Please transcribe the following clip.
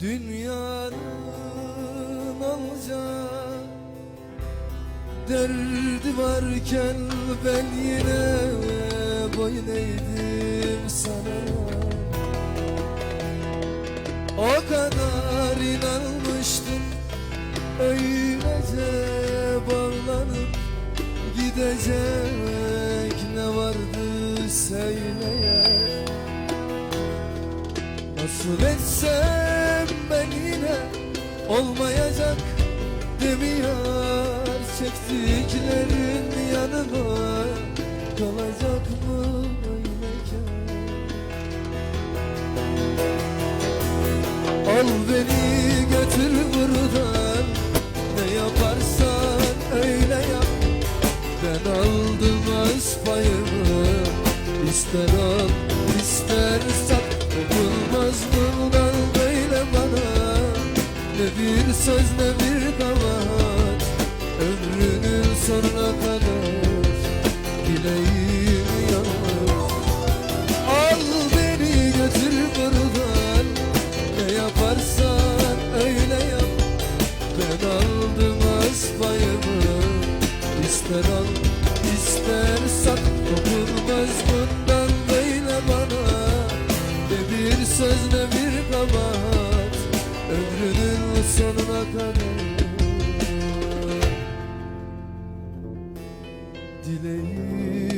Dünyanın olacak Derdi varken ben yine boyun eğdim sana. O kadar inanmıştım Öylece bağlanıp Gidecek ne vardı söyleye. Nasıl etsem olmayacak demiyor Çektiklerin yanıma kalacak mı öyleyken Al beni götür buradan. Ne yaparsan öyle yap. Ben aldım öz payımı İster al ister Ne bir söz ne bir kavat Ömrünün sonuna kadar Dileğim yanar Al beni götür buradan. Ne yaparsan öyle yap. Ben aldım az payımı İster al ister sat. Dokunmaz bundan böyle bana. Ne bir söz ne bir kabahat Ömrünün sonuna kadar. Dileğim